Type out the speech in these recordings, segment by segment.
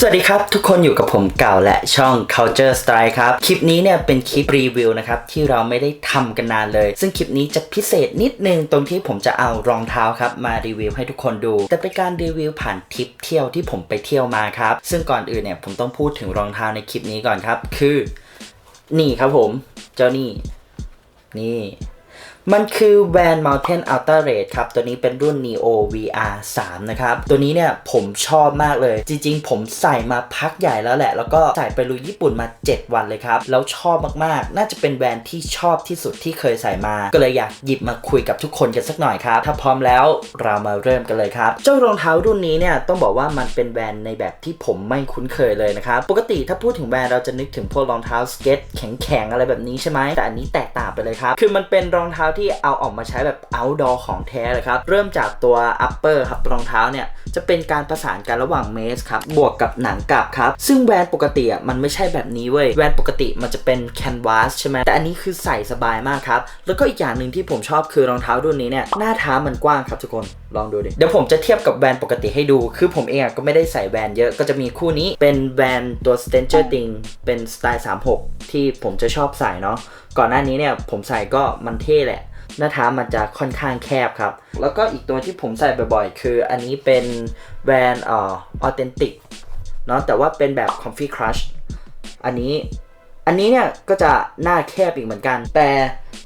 สวัสดีครับ ทุกคนอยู่กับผมเก่าและช่อง Culture Style ครับ คลิปนี้เนี่ยเป็นคลิปรีวิวนะครับ ที่เราไม่ได้ทำกันนานเลย ซึ่งคลิปนี้จะพิเศษนิดนึง ตรงที่ผมจะเอารองเท้าครับ มารีวิวให้ทุกคนดู แต่เป็นการรีวิวผ่านทริปเที่ยวที่ผมไปเที่ยวมาครับ ซึ่งก่อนอื่นเนี่ยผมต้องพูดถึงรองเท้าในคลิปนี้ก่อนครับ คือ นี่ครับผม เจ้านี่ นี่ มันคือ Van Mountain Ultra Race ครับ ตัวนี้เป็นรุ่น Neo VR 3 นะครับ ตัวนี้เนี่ยผมชอบมากเลย จริงๆ ผมใส่มาพักใหญ่แล้วแหละ แล้วก็ใส่ไปลุยญี่ปุ่นมา 7 วันเลยครับ แล้วชอบมากๆ น่าจะเป็นแบรนด์ที่ชอบที่สุดที่เคยใส่มา ก็เลยอยากหยิบมาคุยกับทุกคนกันสักหน่อยครับ ถ้าพร้อมแล้วเรามาเริ่มกันเลยครับ เจ้ารองเท้ารุ่นนี้เนี่ยต้องบอกว่ามันเป็นแบรนด์ในแบบที่ผมไม่คุ้นเคยเลยนะครับ ปกติถ้าพูดถึงแบรนด์เราจะนึกถึงพวกรองเท้าสเก็ตแข็งๆอะไรแบบนี้ใช่ไหมแต่อันนี้แตกต่างไปเลยครับ คือมันเป็นรองเท้าที่เอาออกมาใช้แบบ outdoor ของแท้เลยครับ เริ่มจากตัว upper ครับรองเท้าเนี่ย จะเป็นการประสานกันระหว่างเมสครับ บวกกับหนังกลับครับ ซึ่งแวนปกติอะมันไม่ใช่แบบนี้เว้ย แวนปกติมันจะเป็นแคนวาสใช่ไหมแต่อันนี้คือใส่สบายมากครับ แล้วก็อีกอย่างหนึ่งที่ผมชอบคือรองเท้ารุ่นนี้เนี่ยหน้าเท้ามันกว้างครับทุกคนลองดูดิเดี๋ยวผมจะเทียบกับแวนปกติให้ดู คือผมเองอะก็ไม่ได้ใส่แวนเยอะ ก็จะมีคู่นี้เป็นแวนตัว Stranger Things เป็นสไตล์ 36 ที่ผมจะชอบใส่เนาะ ก่อนหน้านี้เนี่ยผมใส่ก็มันเท่แหละ หน้าท้ามันจะค่อนข้างแคบครับ แล้วก็อีกตัวที่ผมใส่บ่อยๆ คืออันนี้เป็นแบรนด์อ่อออเทนติกเนาะแต่ว่าเป็นแบบ Comfy Crush อันนี้อันนี้เนี่ยก็จะหน้าแคบอีกเหมือนกัน แต่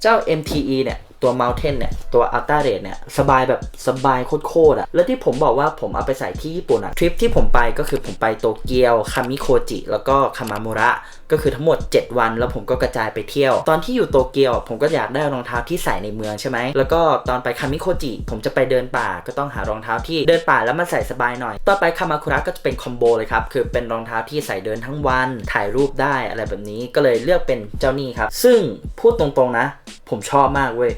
เจ้า MTE เนี่ย ตัว Mountain เนี่ย ตัว Ultra Rate เนี่ย สบายแบบสบายโคตรๆอะแล้วที่ผมบอกว่าผมเอาไปใส่ที่ญี่ปุ่นอะทริปที่ผมไปก็คือผมไปโตเกียวคามิโคจิ แล้วก็คามามุระ ก็คือทั้งหมด 7 วัน แล้วผมก็กระจายไปเที่ยว ตอนที่อยู่โตเกียว ผมก็อยากได้รองเท้าที่ใส่ในเมืองใช่ไหม แล้วก็ตอนไปคามิโคจิ ผมจะไปเดินป่าก็ต้องหารองเท้าที่เดินป่าแล้วมันใส่สบายหน่อย ต่อไปคามาคุระก็จะเป็นคอมโบเลยครับ คือเป็นรองเท้าที่ใส่เดินทั้งวัน ถ่ายรูปได้อะไรแบบนี้ ก็เลยเลือกเป็นเจ้านี่ครับ ซึ่งพูดตรงๆนะ ผมชอบมากเว้ย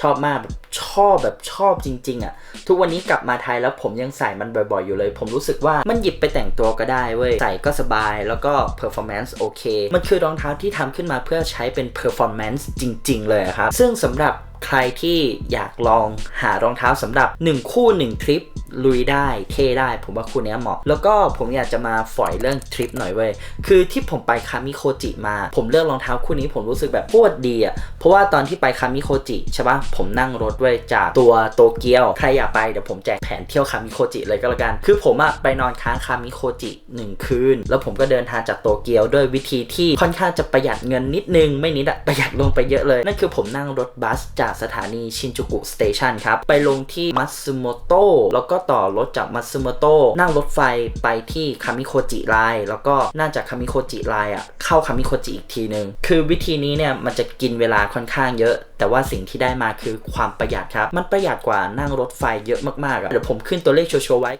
ชอบมากแบบชอบแบบชอบจริง ๆอะ่ะ ทุกวันนี้กลับมาไทยแล้วผมยังใส่มันบ่อยๆอยู่เลย ผมรู้สึกว่ามันหยิบไปแต่งตัวก็ได้เว้ย ใส่ก็สบายแล้วก็ performance โอเค มันคือรองเท้าที่ทำขึ้นมาเพื่อใช้เป็น performance จริง ๆ เลยครับ ซึ่งสำหรับใครที่อยากลองหารองเท้าสำหรับ 1 คู่ 1 ทริป ลุยได้เท่ได้ ผมว่าคู่นี้เหมาะ แล้วก็ผมอยากจะมาฝอยเรื่องทริปหน่อยเว้ย คือที่ผมไปคามิโคจิมา ผมเลือกรองเท้าคู่นี้ผมรู้สึกแบบโคตรดีอะ เพราะว่าตอนที่ไปคามิโคจิใช่ปะผมนั่งรถเว้ยจากตัวโตเกียว ใครอยากไปเดี๋ยวผมแจกแผนเที่ยวคามิโคจิเลยก็แล้วกัน คือผมอะไปนอนค้างคามิโคจิหนึ่งคืน แล้วผมก็เดินทางจากโตเกียวด้วยวิธีที่ค่อนข้างจะประหยัดเงินนิดนึง ไม่นิดอะประหยัดลงไปเยอะเลย นั่นคือผมนั่งรถบัสจากสถานีชินจูกุสเตชันครับ ไปลงที่มัตสึโมโตะแล้วก็ต่อรถจากมัตสึโมโตะนั่งรถไฟไปที่คามิโคจิไลแล้วก็นั่งจากคามิโคจิไลน์อะเข้าคามิโคจิอีกทีหนึ่งคือวิธีนี้เนี่ยมันจะกินเวลาค่อนข้างเยอะ แต่ว่าสิ่งที่ได้มาคือความประหยัดครับ มันประหยัดกว่านั่งรถไฟเยอะมากๆอะเดี๋ยวผมขึ้นตัวเลขโชว์ๆไว้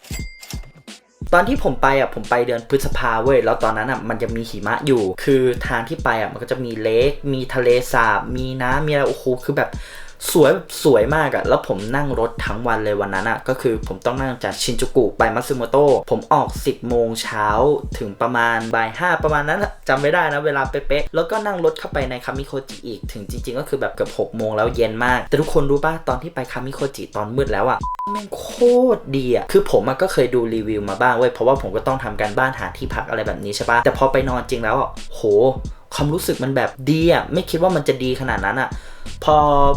ตอนที่ผมไปอะผมไปเดือนพฤษภาเว้ยแล้วตอนนั้นอะมันจะมีหิมะอยู่ คือทางที่ไปอะมันก็จะมีเลคมีทะเลสาบ มีน้ำมีอะไรโอ้โหคือแบบ สวยสวยมากอะแล้วผมนั่งรถทั้งวันเลยวันนั้นอะก็คือผมต้องนั่งจากชินจูกุไปมัตสึโมโตะผมออก 10 โมงเช้าถึงประมาณบ่ายห้าประมาณนั้นจำไม่ได้นะเวลาเป๊ะๆแล้วก็นั่งรถเข้าไปในคามิโคจิอีกถึงจริง ๆ ก็คือแบบเกือบ6โมงแล้วเย็นมาก แต่ทุกคนรู้ป่ะตอนที่ไปคามิโคจิตอนมืดแล้วอะแม่งโคตรดีอะคือผมก็เคยดูรีวิวมาบ้างเว้ยเพราะว่าผมก็ต้องทำการบ้านหาที่พักอะไรแบบนี้ใช่ปะแต่พอไปนอนจริงแล้วอะโห ความรู้สึกมันแบบดีอะไม่คิดว่ามันจะดีขนาดนั้นอะ พอ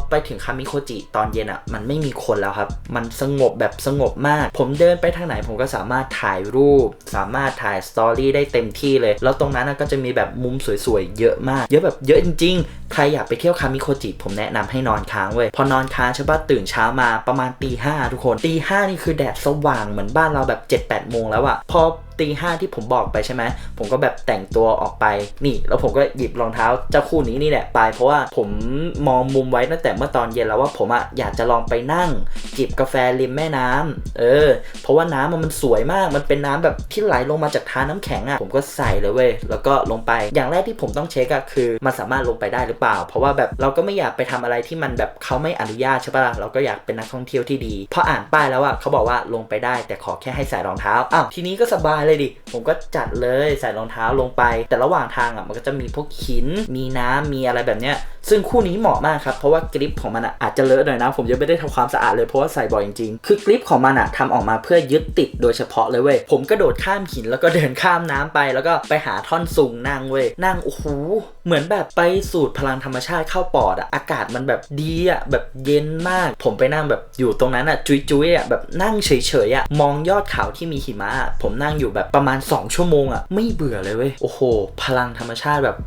ไปถึงคามิโคจิตอนเย็นอะ มันไม่มีคนแล้วครับ มันสงบแบบสงบมาก ผมเดินไปทางไหนผมก็สามารถถ่ายรูป สามารถถ่ายสตอรี่ได้เต็มที่เลย แล้วตรงนั้นก็จะมีแบบมุมสวยๆ เยอะมาก เยอะแบบเยอะจริง ๆ ใครอยากไปเที่ยวคามิโคจิผมแนะนำให้นอนค้างเว้ย พอนอนค้างใช่ปะตื่นเช้ามาประมาณตีห้าทุกคนตีห้านี่คือแดดสว่างเหมือนบ้านเราแบบ7จ็ดแปดโมงแล้วอะพอ ตีห้าที่ผมบอกไปใช่ไหมผมก็แบบแต่งตัวออกไปนี่ แล้วผมก็หยิบรองเท้าเจ้าคู่นี้นี่แหละไป เพราะว่าผมมองมุมไว้ตั้งแต่เมื่อตอนเย็นแล้วว่าผมอะอยากจะลองไปนั่งจิบกาแฟริมแม่น้ำเออ เพราะว่าน้ำมันมันสวยมากมันเป็นน้ำแบบที่ไหลลงมาจากทาน้ำแข็งอะผมก็ใส่เลยเว้ยแล้วก็ลงไปอย่างแรกที่ผมต้องเช็คอะคือ มันสามารถลงไปได้หรือเปล่า เพราะว่าแบบเราก็ไม่อยากไปทำอะไรที่มันแบบเขาไม่อนุญาตใช่ปะล่ะเราก็อยากเป็นนักท่องเที่ยวที่ดีพออ่านป้ายแล้วอะเขาบอกว่าลงไปได้แต่ขอแค่ให้ใส่รองเท้าอ้าวทีนี้ก็สบายเลยดิ ผมก็จัดเลยใส่รองเท้าลงไป แต่ระหว่างทางอะมันก็จะมีพวกหิน มีน้ำมีอะไรแบบเนี้ย ซึ่งคู่นี้เหมาะมากครับ เพราะว่ากริปของมันอะอาจจะเลอะหน่อยนะ ผมยังไม่ได้ทำความสะอาดเลยเพราะว่าใส่บ่อยจริงๆ คือกริปของมันอะทำออกมาเพื่อยึดติดโดยเฉพาะเลยเว้ย ผมกระโดดข้ามหินแล้วก็เดินข้ามน้ำไป แล้วก็ไปหาท่อนซุงนั่งเว้ย นั่งโอ้โห เหมือนแบบไปสูดพลังธรรมชาติเข้าปอดอะอากาศมันแบบดีอะแบบเย็นมาก ผมไปนั่งแบบอยู่ตรงนั้นอะจุยๆอะแบบนั่งเฉยๆอะมองยอดเขาที่มีหิมะผมนั่งอยู่แบบประมาณ 2 ชั่วโมงอะไม่เบื่อเลยเว้ยโอ้โห พลังธรรมชาติแบบ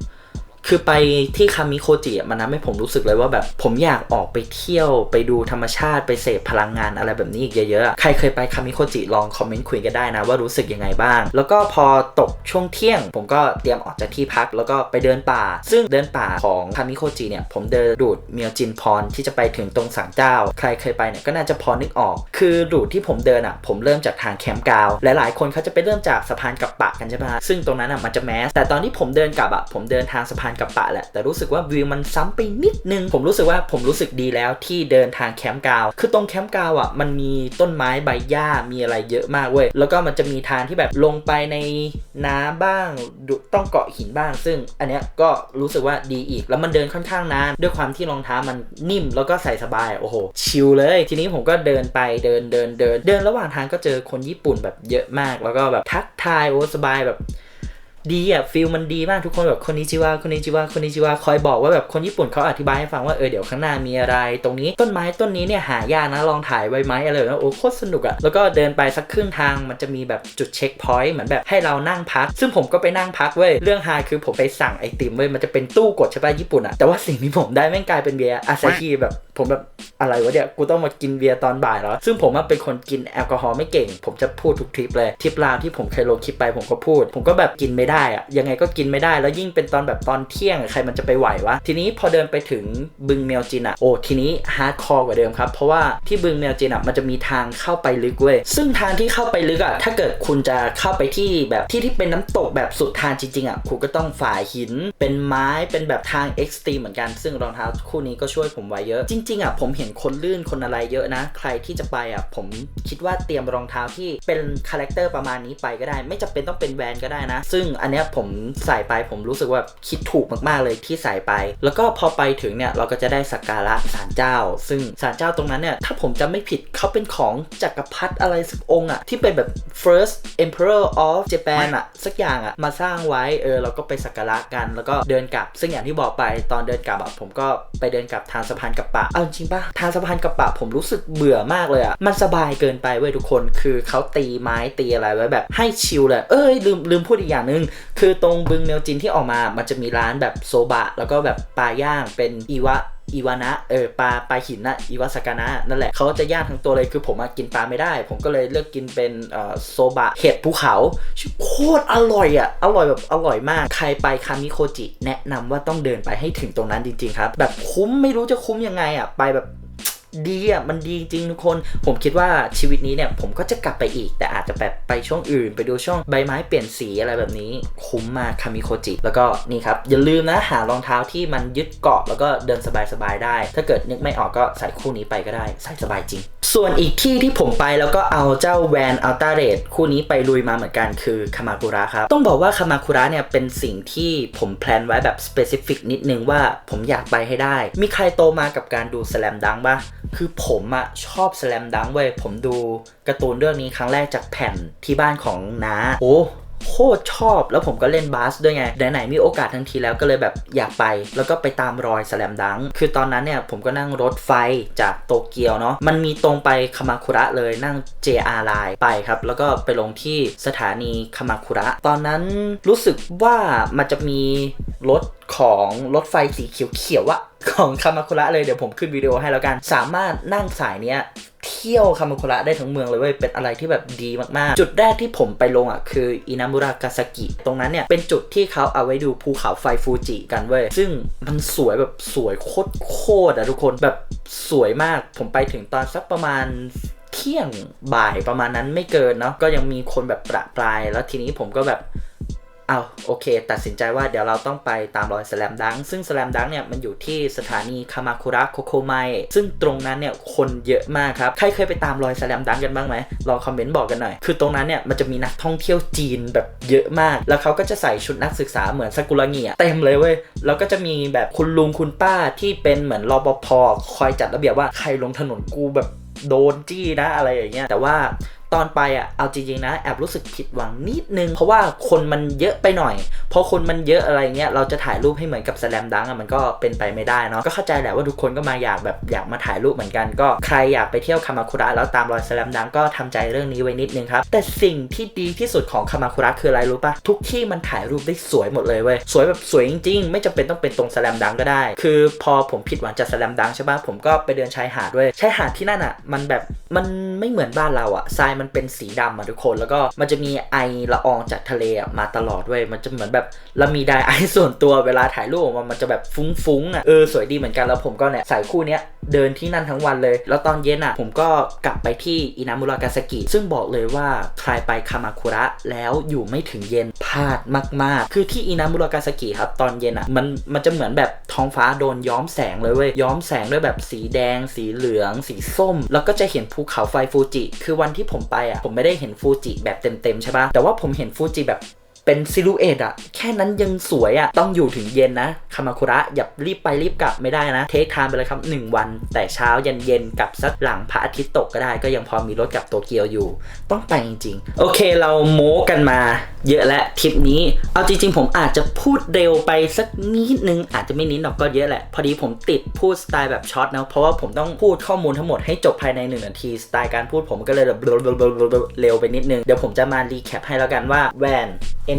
คือไปที่คามิโคจิมันทำให้ผมรู้สึกเลยว่าแบบผมอยากออกไปเที่ยวไปดูธรรมชาติไปเสพพลังงานอะไรแบบนี้อีกเยอะๆ ใครเคยไปคามิโคจิลองคอมเมนต์คุยกันได้นะว่ารู้สึกยังไงบ้าง แล้วก็พอตกช่วงเที่ยง ผมก็เตรียมออกจากที่พักแล้วก็ไปเดินป่า ซึ่งเดินป่าของคามิโคจิเนี่ยผมเดินรูดเมียวจินพรที่จะไปถึงตรงสังเจ้า ใครเคยไปเนี่ยก็น่าจะพอนึกออก คือรูทที่ผมเดินอะผมเริ่มจากทางแคมป์กาวหลายๆคนเขาจะไปเริ่มจากสะพานกับปะกันใช่ไหมซึ่งตรงนั้นอะมันจะแมสแต่ตอนที่ผมเดินกลับอะผมเดินทางสะพานกับปะแหละ แต่รู้สึกว่าวิวมันซ้ำไปนิดนึง ผมรู้สึกว่าผมรู้สึกดีแล้วที่เดินทางแคมป์กาว คือตรงแคมป์กาวอะมันมีต้นไม้ใบหญ้ามีอะไรเยอะมากเว้ย แล้วก็มันจะมีทางที่แบบลงไปในน้ำบ้าง ต้องเกาะหินบ้าง ซึ่งอันเนี้ยก็รู้สึกว่าดีอีก แล้วมันเดินค่อนข้างนาน ด้วยความที่รองเท้ามันนิ่มแล้วก็ใส่สบาย โอ้โห ชิลเลย ทีนี้ผมก็เดินไปเดินเดินเดิน เดินระหว่างทางก็เจอคนญี่ปุ่นแบบเยอะมาก แล้วก็แบบทักทายโอ้สบายแบบ ดีอะฟิลมันดีมากทุกคนแบบคนนี้จิวาคนนี้จิวาคนนี้จิวาคอยบอกว่าแบบคนญี่ปุ่นเขาอธิบายให้ฟังว่าเออเดี๋ยวข้างหน้ามีอะไร ตรงนี้ต้นไม้ต้นนี้เนี่ยหายากนะลองถ่ายไว้ไหมอะไรแบบนั้นโอ้โคตรสนุกอะแล้วก็เดินไปสักครึ่งทางมันจะมีแบบจุดเช็คพอยต์เหมือนแบบให้เรานั่งพัก ซึ่งผมก็ไปนั่งพักเว้ยเรื่องฮาคือผมไปสั่งไอติมเว้ยมันจะเป็นตู้กดใช่ป่ะญี่ปุ่นอะแต่ว่าสิ่งที่ผมได้แม่งกลายเป็นเบียร์อาซาฮิแบบผมแบบอะไรวะเนี่ยกูต้องมากินเบียร์ตอนบ่ายแล้วซึ่งผมเป็นคนกินแอลกอฮอล์ไม่เก่ง ผมจะพูดทุกทริปเลยทริปลาวที่ผมเคยลงคลิปไปผมก็พูด ผมก็แบบกินไม่ได้อะยังไงก็กินไม่ได้แล้วยิ่งเป็นตอนแบบตอนเที่ยงใครมันจะไปไหววะทีนี้พอเดินไปถึงบึงเมียวจินอะโอ้ทีนี้ฮาร์ดคอร์กว่าเดิมครับ เพราะว่าที่บึงเมียวจินอะมันจะมีทางเข้าไปลึกเว้ยซึ่งทางที่เข้าไปลึกอะถ้าเกิดคุณจะเข้าไปที่แบบที่ที่เป็นน้ำตกแบบสุดทางจริงๆอะคุณก็ต้องฝ่าหิน เป็นไม้เป็นแบบทางเอ็กซ์ตรีมเหมือนกันซึ่งรองเท้าคู่นี้ก็ช่วยผมไว้เยอะ จริงๆอะผมเห็นคนลื่นคนอะไรเยอะนะ ใครที่จะไปอะผมคิดว่าเตรียมรองเท้าที่เป็นคาแรคเตอร์ประมาณนี้ไปก็ได้ ไม่จำเป็นต้องเป็นแวนก็ได้นะ ซึ่งอัันเนี้ยผมใส่ไปผมรู้สึกว่าคิดถูกมากๆเลยที่ใส่ไป แล้วก็พอไปถึงเนี่ยเราก็จะได้สักการะศาลเจ้า ซึ่งศาลเจ้าตรงนั้นเนี่ยถ้าผมจำไม่ผิดเขาเป็นของจักรพรรดิอะไรสักองค์อะที่เป็นแบบ first emperor of Japan อะสักอย่างอะมาสร้างไว้เออเราก็ไปสักการะกันแล้วก็เดินกลับ ซึ่งอย่างที่บอกไปตอนเดินกลับอะผมก็ไปเดินกลับทางสะพานกับปะเอาจริงปะทางสะพานกับปะผมรู้สึกเบื่อมากเลยอะมันสบายเกินไปเว้ยทุกคนคือเขาตีไม้ตีอะไรไว้แบบให้ชิลเลยเอ้ยลืมลืมพูดอีกอย่างหนึงคือตรงบึงเมียวจินที่ออกมามันจะมีร้านแบบโซบะ แล้วก็แบบปลาย่างเป็นอีวะอีวานะเออปลาปลาหินนะอีวาสกานะนั่นแหละเขาจะย่างทั้งตัวเลยคือผมกินปลาไม่ได้ ผมก็เลยเลือกกินเป็นโซบะเห็ดภูเขาโคตรอร่อยอะอร่อยแบบอร่อยมาก ใครไปคามิโคจิ แนะนำว่าต้องเดินไปให้ถึงตรงนั้นจริง ๆ ครับ แบบคุ้มไม่รู้จะคุ้มยังไงอะไปแบบ ดีอะมันดีจริงทุกคน ผมคิดว่าชีวิตนี้เนี่ยผมก็จะกลับไปอีก แต่อาจจะแบบไปช่วงอื่น ไปดูช่วงใบไม้เปลี่ยนสีอะไรแบบนี้ คุ้มมากคามิโคจิ แล้วก็นี่ครับ อย่าลืมนะหารองเท้าที่มันยึดเกาะแล้วก็เดินสบายๆได้ ถ้าเกิดนึกไม่ออกก็ใส่คู่นี้ไปก็ได้ ใส่สบายจริง ส่วนอีกที่ที่ผมไปแล้วก็เอาเจ้าแวนอัลตาเรดคู่นี้ไปลุยมาเหมือนกันคือคามาคุระครับ ต้องบอกว่าคามาคุระเนี่ยเป็นสิ่งที่ผมแพลนไว้แบบสเปซิฟิกนิดนึงว่าผมอยากไปให้ได้ มีใครโตมากับการดูสแลมดังปะคือผมอะชอบสแลมดังเว้ยผมดูการ์ตูนเรื่องนี้ครั้งแรกจากแผ่นที่บ้านของน้าโอ้ คตรชอบ แล้วผมก็เล่นบาสด้วยไง ไหนๆมีโอกาสทั้งทีแล้วก็เลยแบบอยากไป แล้วก็ไปตามรอยสแลมดัง คือตอนนั้นเนี่ยผมก็นั่งรถไฟจากโตเกียวเนาะ มันมีตรงไปคามาคุระเลยนั่ง JR Line ไปครับ แล้วก็ไปลงที่สถานีคามาคุระ ตอนนั้นรู้สึกว่ามันจะมีรถของรถไฟสีเขียวๆอะของคามาคุระเลยเดี๋ยวผมขึ้นวิดีโอให้แล้วกัน สามารถนั่งสายเนี้ย เที่ยวคามาคุระได้ทั้งเมืองเลยเว้ยเป็นอะไรที่แบบดีมากๆ จุดแรกที่ผมไปลงอะคืออินามุระกาซากิ ตรงนั้นเนี่ยเป็นจุดที่เขาเอาไว้ดูภูเขาไฟฟูจิกันเว้ยซึ่งมันสวยแบบสวยโคตรโคตรอะทุกคนแบบสวยมากผมไปถึงตอนสักประมาณเที่ยงบ่ายประมาณนั้นไม่เกินเนาะก็ยังมีคนแบบประปราย แล้วทีนี้ผมก็แบบ เอาโอเค ตัดสินใจว่าเดี๋ยวเราต้องไปตามรอยสแลมดัง ซึ่งสแลมดังเนี่ยมันอยู่ที่สถานีคามาคุระโคโคไมซึ่งตรงนั้นเนี่ยคนเยอะมากครับ ใครเคยไปตามรอยสแลมดังกันบ้างไหมลองคอมเมนต์บอกกันหน่อย คือตรงนั้นเนี่ยมันจะมีนักท่องเที่ยวจีนแบบเยอะมาก แล้วเขาก็จะใส่ชุดนักศึกษาเหมือนซากุระเงียเต็มเลยเว้ย แล้วก็จะมีแบบคุณลุงคุณป้าที่เป็นเหมือนรปภคอยจัดระเบียบว่าใครลงถนนกูแบบโดนจี้นะอะไรอย่างเงี้ย แต่ว่า ตอนไปอะเอาจริงๆนะแอบรู้สึกผิดหวังนิดนึง เพราะว่าคนมันเยอะไปหน่อยพอคนมันเยอะอะไรเงี้ยเราจะถ่ายรูปให้เหมือนกับแสลมดังอะมันก็เป็นไปไม่ได้เนาะก็เข้าใจแหละว่าทุกคนก็มาอยากแบบอยากมาถ่ายรูปเหมือนกัน ก็ใครอยากไปเที่ยวคามาคุระแล้วตามรอยแสลมดังก็ทำใจเรื่องนี้ไว้นิดนึงครับแต่สิ่งที่ดีที่สุดของคามาคุระคืออะไรรู้ปะทุกที่มันถ่ายรูปได้สวยหมดเลยเว้ยสวยแบบสวยจริงๆ ไม่จำเป็นต้องเป็นตรงแสลมดังก็ได้ คือพอผมผิดหวังจากแสลมดังใช่ปะผมก็ไปเดินชายหาดด้วยชายหาดที่นั่นอะ มันแบบมันไม่เหมือนบ้านเราอะทรายมันเป็นสีดำอะทุกคน แล้วก็มันจะมีไอละอองจากทะเลมาตลอดเว้ยมันจะเหมือนแบบเรามีไดไอส่วนตัวเวลาถ่ายรูปออกมามันจะแบบฟุ้งๆอะเออสวยดีเหมือนกันแล้วผมก็เนี่ยใส่คู่เนี้ยเดินที่นั่นทั้งวันเลย แล้วตอนเย็นอะผมก็กลับไปที่อินามุรากาซากิ ซึ่งบอกเลยว่าใครไปคามาคุระแล้วอยู่ไม่ถึงเย็นพลาดมาก ๆ คือที่อินามุรากาซากิครับตอนเย็นอะมันมันจะเหมือนแบบท้องฟ้าโดนย้อมแสงเลยเว้ยย้อมแสงด้วยแบบสีแดง สีเหลือง สีส้ม แล้วก็จะเห็นภูเขาไฟฟูจิ คือวันที่ผมไปอะผมไม่ได้เห็นฟูจิแบบเต็มๆใช่ปะแต่ว่าผมเห็นฟูจิแบบ เป็นซิลูเอตอะแค่นั้นยังสวยอะต้องอยู่ถึงเย็นนะคามาคุระอย่ารีบไปรีบกลับไม่ได้นะ เทคไทม์ไปเลยครับ 1 วัน แต่เช้าเย็นเย็นกลับสักหลังพระอาทิตย์ตกก็ได้ ก็ยังพอมีรถกลับโตเกียวอยู่ ต้องไปจริงๆ โอเคเราโม้กันมา เยอะและทริปนี้ เอาจริง ๆ ผมอาจจะพูดเร็วไปสักนิดนึงอาจจะไม่นิดหรอกก็เยอะแหละ พอดีผมติดพูดสไตล์แบบช็อตนะเพราะว่าผมต้องพูดข้อมูลทั้งหมดให้จบภายใน1นาทีสไตล์การพูดผมก็เลยแบบเร็วไปนิดนึงเดี๋ยวผมจะมารีแคปให้แล้วกันว่าแวน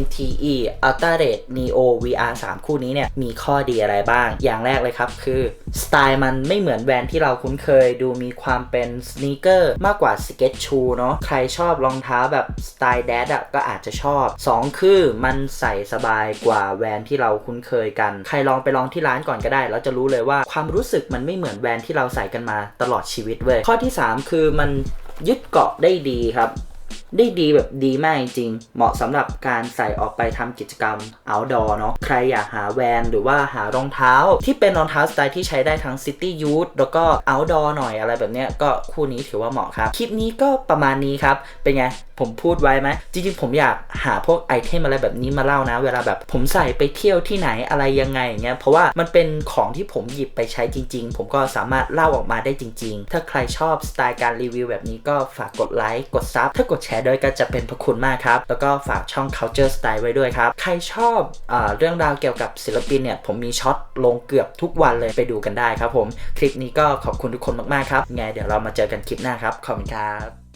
MTE Ultra Red Neo VR 3 คู่นี้เนี่ยมีข้อดีอะไรบ้าง อย่างแรกเลยครับคือ สไตล์มันไม่เหมือนแวนที่เราคุ้นเคย ดูมีความเป็นสเนคเกอร์มากกว่าสเก็ตชูเนาะใครชอบรองเท้าแบบสไตล์แดดอะก็อาจจะชอบ 2 คือมันใส่สบายกว่าแวนที่เราคุ้นเคยกัน ใครลองไปลองที่ร้านก่อนก็ได้ แล้วจะรู้เลยว่าความรู้สึกมันไม่เหมือนแวนที่เราใส่กันมาตลอดชีวิตเว้ยข้อที่ 3 คือมันยึดเกาะได้ดีครับ ได้ดีแบบดีมากจริง เหมาะสำหรับการใส่ออกไปทำกิจกรรม outdoor เนาะใครอยากหาแวนหรือว่าหารองเท้า ที่เป็นรองเท้าสไตล์ที่ใช้ได้ทั้ง city youth แล้วก็ outdoor หน่อยอะไรแบบเนี้ยก็คู่นี้ถือว่าเหมาะครับ คลิปนี้ก็ประมาณนี้ครับ เป็นไง ผมพูดไว้ไหมจริงๆ ผมอยากหาพวกไอเทมอะไรแบบนี้มาเล่านะ เวลาแบบผมใส่ไปเที่ยวที่ไหนอะไรยังไงอย่างเงี้ยเพราะว่ามันเป็นของที่ผมหยิบไปใช้จริง ๆ ผมก็สามารถเล่าออกมาได้จริง ๆ ถ้าใครชอบสไตล์การรีวิวแบบนี้ก็ฝากกดไลค์กดซับถ้ากดแชร์ด้วยก็จะเป็นพระคุณมากครับแล้วก็ฝากช่อง culture style ไว้ด้วยครับ ใครชอบอเรื่องราวเกี่ยวกับศิลปินเนี่ยผมมีช็อตลงเกือบทุกวันเลยไปดูกันได้ครับผมคลิปนี้ก็ขอบคุณทุกคนมากๆครับไงเดี๋ยวเรามาเจอกันคลิปหน้าครับขอบคุณครับ